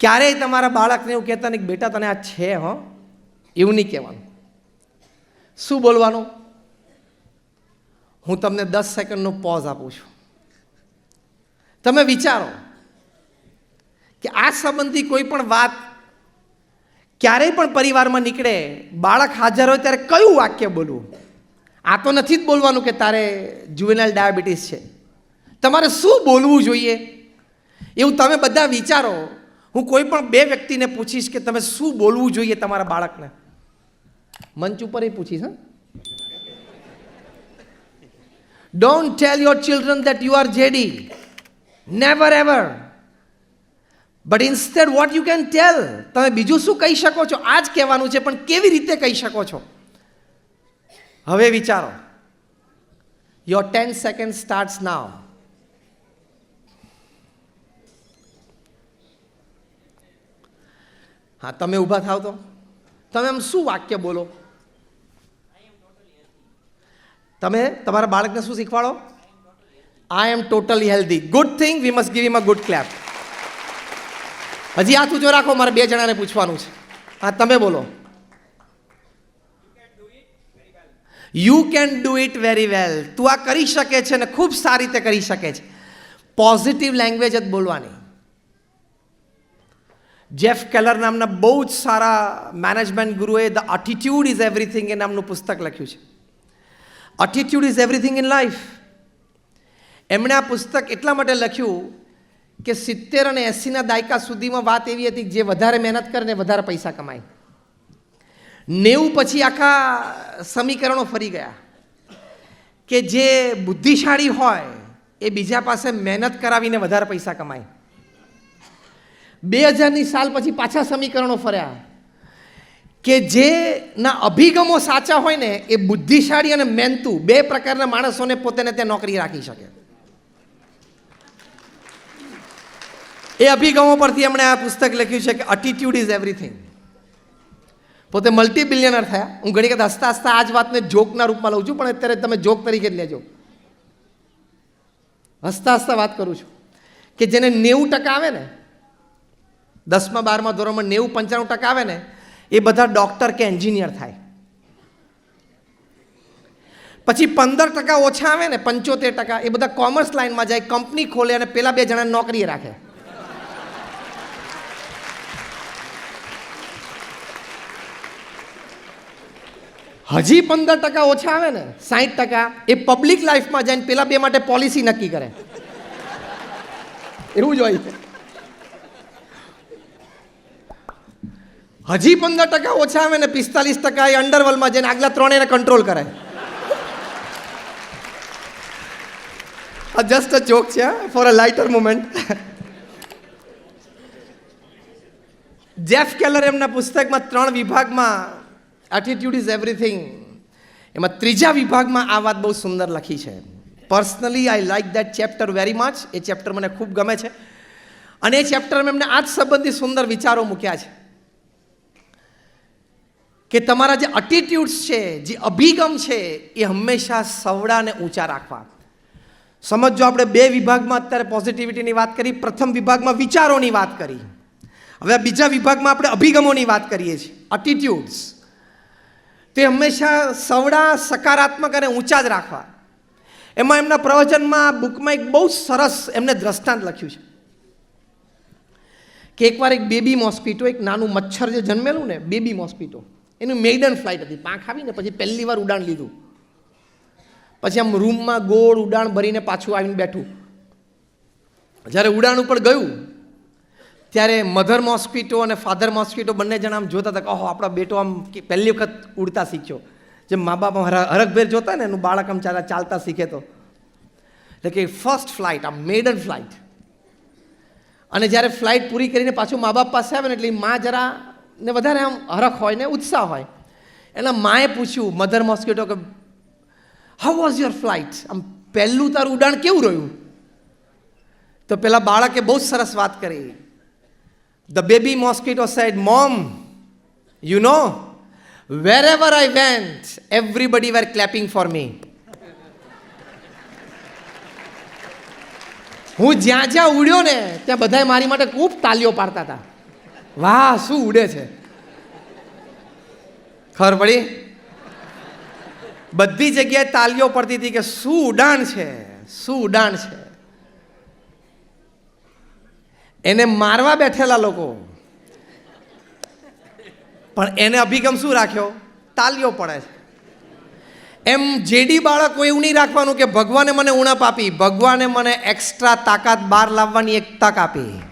ક્યારેય તમારા બાળકને એવું કહેતા નહીં કે, બેટા, તને આ છે, હો. એવું નહીં કહેવાનું. શું બોલવાનું? હું તમને દસ સેકન્ડનો પોઝ આપું છું. તમે વિચારો કે આ સંબંધી કોઈ પણ વાત ક્યારેય પણ પરિવારમાં નીકળે, બાળક હાજર હોય ત્યારે કયું વાક્ય બોલવું? આ તો નથી જ બોલવાનું કે તારે જુવેનાઇલ ડાયાબિટીસ છે. તમારે શું બોલવું જોઈએ? એવું તમે બધા વિચારો હું કોઈ પણ બે વ્યક્તિને પૂછીશ કે તમે શું બોલવું જોઈએ તમારા બાળકને? મંચ ઉપર એ પૂછીશ, હા? Don't tell your children that you are JD never ever but instead what you can tell તમે બીજું શું કહી શકો છો? આ જ કહેવાનું છે, પણ કેવી રીતે કહી શકો છો? હવે વિચારો. Your ten second start now હા, તમે ઊભા થાવ તો. તમે આમ શું વાક્ય બોલો? તમે તમારા બાળકને શું શીખવાડો? I am totally healthy good thing we must give em a good clap હજી હાથ ઊંચો રાખો, મારે બે જણાને પૂછવાનું છે. હા, તમે બોલો. You can do it very well તું આ કરી શકે છે ને ખૂબ સારી રીતે કરી શકે છે. પોઝિટિવ લેંગ્વેજ જ બોલવાની. જેફ કેલર નામના બહુ જ સારા મેનેજમેન્ટ ગુરુએ ધ અટીટ્યુડ ઇઝ એવરીથિંગ એ નામનું પુસ્તક લખ્યું છે. Attitude is everything in life એમણે આ પુસ્તક એટલા માટે લખ્યું કે સિત્તેર અને એંસીના દાયકા સુધીમાં વાત એવી હતી જે વધારે મહેનત કરે ને વધારે પૈસા કમાય. નેવું પછી આખા સમીકરણો ફરી ગયા. કે જે બુદ્ધિશાળી હોય એ બીજા પાસે મહેનત કરાવીને વધારે પૈસા કમાય. બે હજારની સાલ પછી પાછા સમીકરણો ફર્યા. કે જેના અભિગમો સાચા હોય ને, એ બુદ્ધિશાળી અને મહેનતુ બે પ્રકારના માણસોને પોતાને ત્યાં નોકરી રાખી શકે. એ અભિગમો પરથી એમણે આ પુસ્તક લખ્યું છે કે અટીટ્યુડ ઇઝ એવરીથિંગ પોતે મલ્ટી બિલિયનર થયા. હું ઘણી વખત હસતા હસતા આ જ વાતને જોકના રૂપમાં લઉં છું, પણ અત્યારે તમે જોક તરીકે જ લેજો. હસતા હસતા વાત કરું છું કે જેને નેવું ટકા આવે ને દસમા, બારમા ધોરણમાં નેવું, પંચાણું ટકા આવે ને, એ બધા ડૉક્ટર કે એન્જિનિયર થાય. પછી પંદર ટકા ઓછા આવે ને, પંચોતેર ટકા, એ બધા કોમર્સ લાઇનમાં જાય કંપની ખોલે અને પેલા બે જણા નોકરીએ રાખે. હજી પંદર ટકા ઓછા આવે ને સાહીઠ ટકા, એ પબ્લિક લાઈફમાં જઈને પેલા બે માટે પોલિસી નક્કી કરે. એવું જ હોય. છે હજી પંદર ટકા ઓછા આવે ને પિસ્તાલીસ ટકા એ અંડરવર્લ્ડમાં જઈને આગલા ત્રણેયને કંટ્રોલ કરાય. આ જસ્ટ અ જોક છે for a lighter moment Jeff Keller એમના પુસ્તકમાં ત્રણ વિભાગમાં એટીટ્યુડ ઇઝ એવરીથિંગ એમાં ત્રીજા વિભાગમાં આ વાત બહુ સુંદર લખી છે. Personally I like that chapter very much A chapter મને ખૂબ ગમે છે. અને એ ચેપ્ટરમાં એમને આ જ સંબંધી સુંદર વિચારો મૂક્યા છે. કે તમારા જે અટીટ્યુડ્સ છે, જે અભિગમ છે, એ હંમેશા સવડાને ઊંચા રાખવા. સમજો, આપણે બે વિભાગમાં અત્યારે પોઝિટિવિટીની વાત કરી, પ્રથમ વિભાગમાં વિચારોની વાત કરી. હવે બીજા વિભાગમાં આપણે અભિગમોની વાત કરીએ છીએ. અટીટ્યુડ્સ તે હંમેશા સવડા, સકારાત્મક અને ઊંચા જ રાખવા. એમાં એમના પ્રવચનમાં બુકમાં એક બહુ સરસ એમને દ્રષ્ટાંત લખ્યું છે. કે એકવાર એક બેબી મોસ્પિટો એક નાનું મચ્છર જે જન્મેલું ને, બેબી મોસ્કીટો એનું મેઇડન ફ્લાઇટ હતી. પાંખ આવીને પછી પહેલી વાર ઉડાણ લીધું. પછી આમ રૂમમાં ગોળ ઉડાણ ભરીને પાછું આવીને બેઠું. જ્યારે ઉડાણ ઉપર ગયું, ત્યારે મધર મોસ્કીટો અને ફાધર મોસ્કીટો બંને જણા આમ જોતા હતા કે, ઓહો, આપણો બેટો આમ પહેલી વખત ઉડતા શીખ્યો. જેમ મા બાપ હરખભેર જોતા ને, એનું બાળક આમ ચાલા ચાલતા શીખે તો. એટલે કે ફર્સ્ટ ફ્લાઇટ આમ મેડન ફ્લાઇટ અને જ્યારે ફ્લાઇટ પૂરી કરીને પાછું મા બાપ પાસે આવે ને, એટલે મા જરા ને વધારે આમ હરખ હોય ને ઉત્સાહ હોય. એના માએ પૂછ્યું મધર મોસ્કીટો કે હાઉ વોઝ યોર ફ્લાઇટ આમ પહેલું તારું ઉડાણ કેવું રહ્યું? તો પેલા બાળકે બહુ સરસ વાત કરી. The baby mosquito said mom you know where ever I went everybody were clapping for me હું જ્યાં જ્યાં ઉડ્યો ને, ત્યાં બધાએ મારી માટે ખૂબ તાલીઓ પાડતા હતા. વાહ, શું ઉડે છે? ખબર પડી? બધી જગ્યાએ તાલીઓ પડતી હતી કે શું ઉડાણ છે? શું ઉડાણ છે? એને મારવા બેઠેલા લોકો. પણ એને અભિગમ શું રાખ્યો? તાલીઓ પડે છે. એમ જેડી બાળકો એવું નહીં રાખવાનું કે ભગવાને મને ઉણપ આપી, ભગવાને મને એક્સ્ટ્રા તાકાત બહાર લાવવાની એક તક આપી.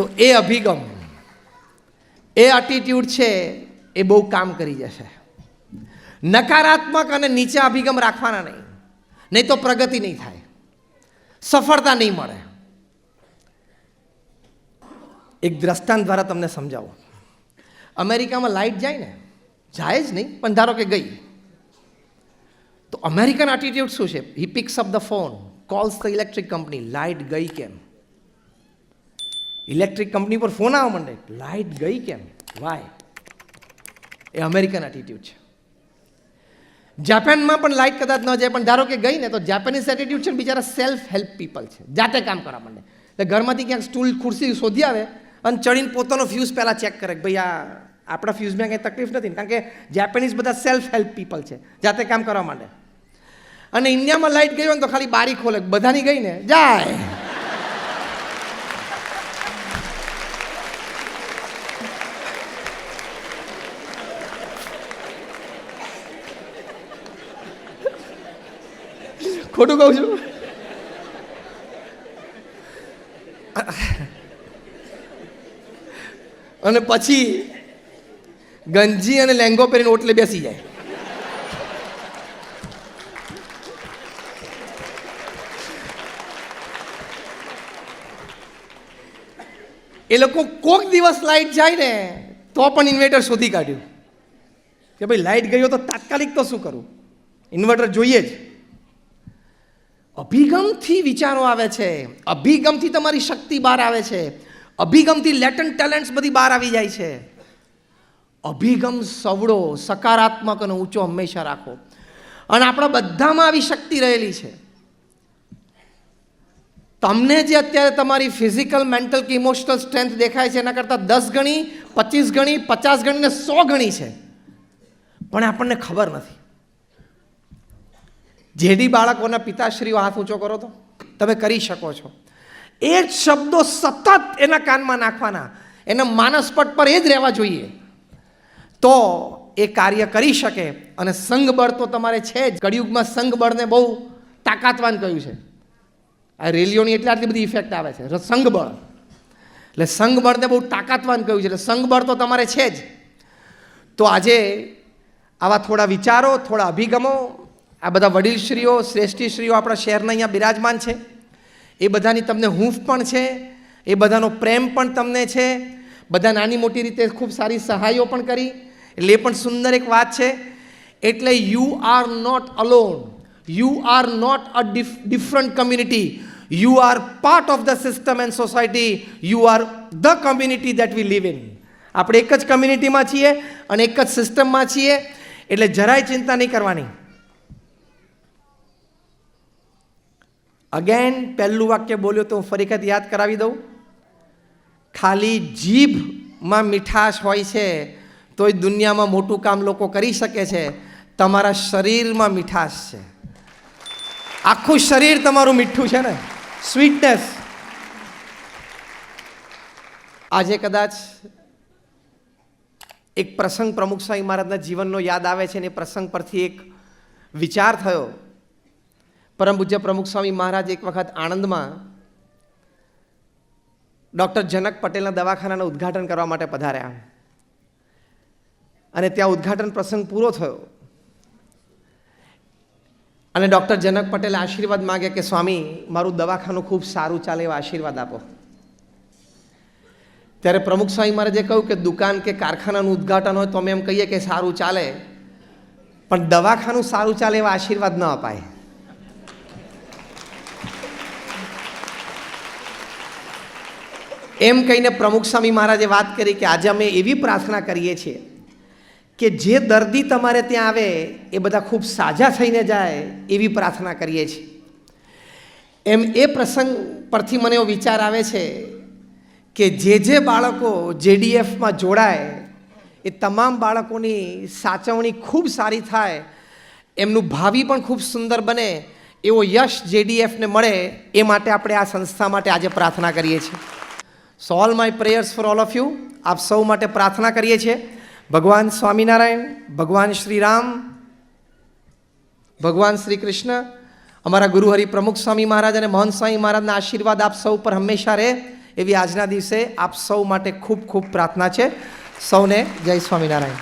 તો એ અભિગમ, એ એટીટ્યૂડ છે, એ બહુ કામ કરી જશે. નકારાત્મક અને નીચા અભિગમ રાખવાના નહીં. નહીં તો પ્રગતિ નહીં થાય. સફળતા નહીં મળે. એક દ્રષ્ટાંત દ્વારા તમને સમજાવું. અમેરિકામાં લાઇટ જાય ને, જાય જ નહીં, પણ ધારો કે ગઈ. તો અમેરિકન એટીટ્યૂડ શું છે? He picks up the phone calls the electric company light ગઈ કેમ? ઇલેક્ટ્રિક કંપની પર ફોન આવવા માંડે. લાઇટ ગઈ કેમ? વાય એ અમેરિકન એટીટ્યુડ છે. જાપાનમાં પણ લાઇટ કદાચ ન જાય, પણ ધારો કે ગઈ ને, તો જાપાનીઝ એટીટ્યુડ છે બિચારા સેલ્ફ હેલ્પ પીપલ છે. જાતે કામ કરવા માંડે. એટલે ઘરમાંથી ક્યાંક સ્ટૂલ ખુરશી શોધી આવે અને ચડીને પોતાનો ફ્યુઝ પહેલાં ચેક કરે કે ભાઈ આ આપણા ફ્યુઝમાં કંઈ તકલીફ નથી કારણ કે જાપાનીઝ બધા સેલ્ફ હેલ્પ પીપલ છે. જાતે કામ કરવા માંડે. અને ઇન્ડિયામાં લાઇટ ગઈ હોય ને તો ખાલી બારી ખોલે. બધાની ગઈ ને, જાય. ખોટું કહું છું? અને પછી ગંજી અને લેંગો પહેરીને ઓટલે બેસી જાય. એ લોકો કોક દિવસ લાઈટ જાય ને તો પણ ઇન્વર્ટર શોધી કાઢ્યું. કે ભાઈ લાઈટ ગયો તો તાત્કાલિક તો શું કરું? ઇન્વર્ટર જોઈએ જ. અભિગમથી વિચારો આવે છે. અભિગમથી તમારી શક્તિ બહાર આવે છે. અભિગમથી લેટન ટેલેન્ટ્સ બધી બહાર આવી જાય છે. અભિગમ સવડો સકારાત્મક અને ઊંચો હંમેશા રાખો. અને આપણા બધામાં આવી શક્તિ રહેલી છે. તમને જે અત્યારે તમારી ફિઝિકલ મેન્ટલ કે ઇમોશનલ સ્ટ્રેન્થ દેખાય છે, એના કરતાં દસ ગણી, પચીસ ગણી, પચાસ ગણી ને સો ગણી છે. પણ આપણને ખબર નથી. જેડી બાળકોના પિતાશ્રીઓ હાથ ઊંચો કરો તો? તમે કરી શકો છો. એ જ શબ્દો સતત એના કાનમાં નાખવાના. એના માનસપટ પર એ જ રહેવા જોઈએ. તો એ કાર્ય કરી શકે અને સંઘબળ તો તમારે છે જ. કળિયુગમાં સંઘબળને બહુ તાકાતવાન કહ્યું છે? આ રેલીઓની એટલે આટલી બધી ઇફેક્ટ આવે છે. સંઘબળ એટલે સંઘબળને બહુ તાકાતવાન કહ્યું છે? એટલે સંઘબળ તો તમારે છે જ. તો આજે આવા થોડા વિચારો, થોડા અભિગમો આ બધા વડીલશ્રીઓ, શ્રેષ્ઠીશ્રીઓ આપણા શહેરના અહીંયા બિરાજમાન છે. એ બધાની તમને હૂંફ પણ છે, એ બધાનો પ્રેમ પણ તમને છે. બધા નાની મોટી રીતે ખૂબ સારી સહાયો પણ કરી. એટલે એ પણ સુંદર એક વાત છે. એટલે you are not alone you are not a different community you are part of the system and society you are the community that we live in આપણે એક જ કમ્યુનિટીમાં છીએ અને એક જ સિસ્ટમમાં છીએ. એટલે જરાય ચિંતા નહીં કરવાની. અગેન પહેલું વાક્ય બોલ્યો તો હું ફરી યાદ કરાવી દઉં. ખાલી જીભમાં મીઠાશ હોય છે, તોય દુનિયામાં મોટું કામ લોકો કરી શકે છે. તમારા શરીરમાં મીઠાશ છે. આખું શરીર તમારું મીઠું છે ને? સ્વીટનેસ આજે કદાચ એક પ્રસંગ પ્રમુખ સ્વામી મહારાજના જીવનનો યાદ આવે છે અને એ પ્રસંગ પરથી એક વિચાર થયો. પરમ પૂજ્ય પ્રમુખ સ્વામી મહારાજ એક વખત આણંદમાં ડૉક્ટર જનક પટેલના દવાખાનાનું ઉદ્ઘાટન કરવા માટે પધાર્યા. અને ત્યાં ઉદ્ઘાટન પ્રસંગ પૂરો થયો. અને ડૉક્ટર જનક પટેલે આશીર્વાદ માગ્યા કે, સ્વામી, મારું દવાખાનું ખૂબ સારું ચાલે એવા આશીર્વાદ આપો. ત્યારે પ્રમુખ સ્વામી મહારાજે કહ્યું કે, દુકાન કે કારખાનાનું ઉદ્ઘાટન હોય તો અમે એમ કહીએ કે સારું ચાલે, પણ દવાખાનું સારું ચાલે એવા આશીર્વાદ ન અપાય. એમ કહીને પ્રમુખ સ્વામી મહારાજે વાત કરી કે આજે અમે એવી પ્રાર્થના કરીએ છીએ કે જે દર્દી તમારે ત્યાં આવે, એ બધા ખૂબ સાજા થઈને જાય એવી પ્રાર્થના કરીએ છીએ. એમ એ પ્રસંગ પરથી મને એવો વિચાર આવે છે કે જે જે બાળકો જેડીએફમાં જોડાય, એ તમામ બાળકોની સાચવણી ખૂબ સારી થાય, એમનું ભાવિ પણ ખૂબ સુંદર બને, એવો યશ જેડીએફને મળે, એ માટે આપણે આ સંસ્થા માટે આજે પ્રાર્થના કરીએ છીએ. So all my prayers for all of you આપ સૌ માટે પ્રાર્થના કરીએ છીએ ભગવાન સ્વામિનારાયણ ભગવાન શ્રી રામ ભગવાન શ્રી કૃષ્ણ અમારા ગુરુ હરિ પ્રમુખ સ્વામી મહારાજ અને મોહન સ્વામી મહારાજના આશીર્વાદ આપ સૌ પર હંમેશા રહે એવી આજના દિવસે આપ સૌ માટે ખૂબ ખૂબ પ્રાર્થના છે સૌને જય સ્વામિનારાયણ